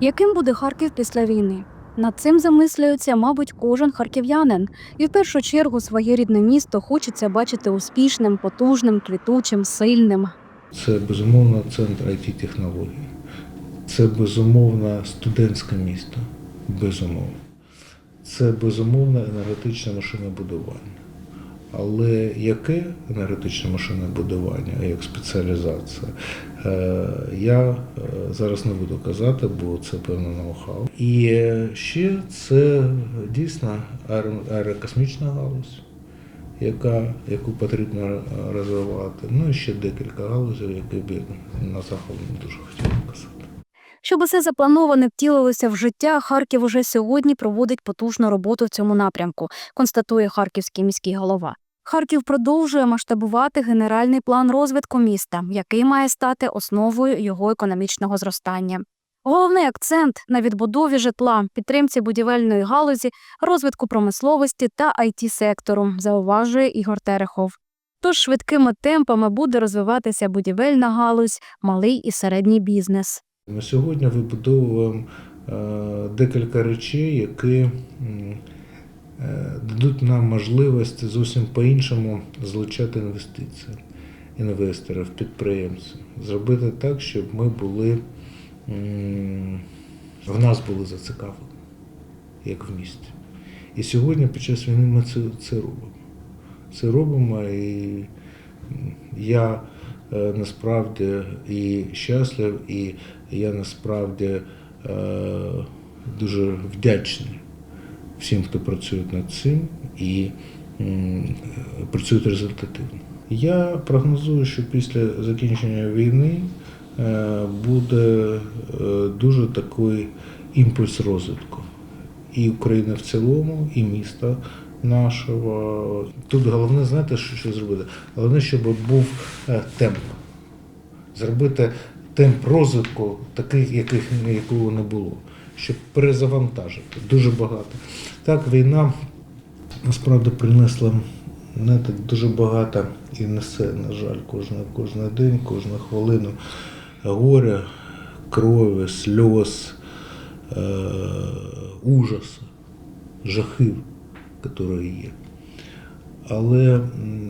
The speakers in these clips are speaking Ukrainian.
Яким буде Харків після війни? Над цим замислюється, мабуть, кожен харків'янин. І в першу чергу своє рідне місто хочеться бачити успішним, потужним, квітучим, сильним. Це безумовно центр it технологій Це безумовно студентське місто. Безумовно. Це безумовно енергетичне машинобудування. Але яке енергетичне машинобудування, як спеціалізація, е, я е, зараз не буду казати, бо це певне ноу-хау. І е, ще це дійсно аеро- аерокосмічна галузь яка, яку потрібно розвивати. Ну і ще декілька галузей, які б на загалом дуже хотів казати. Щоб усе заплановане втілилося в життя, Харків уже сьогодні проводить потужну роботу в цьому напрямку, констатує харківський міський голова. Харків продовжує масштабувати генеральний план розвитку міста, який має стати основою його економічного зростання. Головний акцент на відбудові житла, підтримці будівельної галузі, розвитку промисловості та it сектору, зауважує Ігор Терехов. Тож швидкими темпами буде розвиватися будівельна галузь, малий і середній бізнес. Ми сьогодні вибудовуємо е, декілька речей, які дадуть нам можливість зовсім по-іншому залучати інвестиції, інвесторів, підприємців, зробити так, щоб ми були в нас були зацікавлені, як в місті. І сьогодні під час війни ми це, це робимо. Це робимо і я е, насправді і щаслив, і я насправді е, дуже вдячний всім, хто працює над цим і м, працює результативно. Я прогнозую, що після закінчення війни е, буде е, дуже такий імпульс розвитку і України в цілому, і міста нашого. Тут головне, знаєте, що, зробити? Головне, щоб був е, темп. Зробити темп розвитку такий, яких, якого не було, щоб перезавантажити дуже багато. Так, війна насправді принесла знаєте, дуже багато і несе, на жаль, кожен, кожен день, кожну хвилину горя, крові, сльоз, е, ужасу, жахів, які є. Але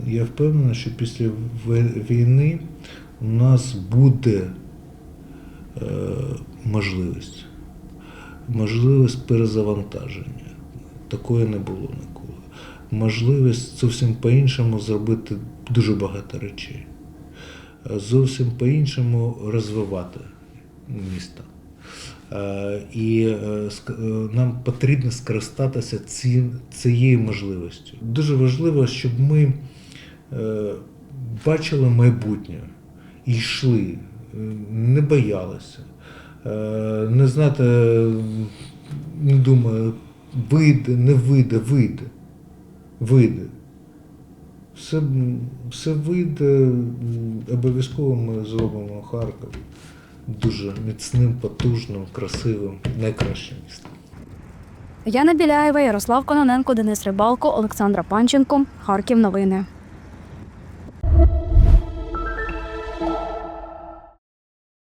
я впевнений, що після війни у нас буде е, можливість. Можливість перезавантаження. Такої не було ніколи. Можливість зовсім по-іншому зробити дуже багато речей. Зовсім по-іншому розвивати місто. Е, І е, е, нам потрібно скористатися цією можливістю. Дуже важливо, щоб ми бачили майбутнє і йшли, не боялися. Е, Не знати, не думаю, вийде, не вийде, вийде. Вийде. Все, все вийде, обов'язково ми зробимо Харків дуже міцним, потужним, красивим, найкращим містом. Яна Біляєва, Ярослав Кононенко, Денис Рибалко, Олександра Панченко. Харків новини.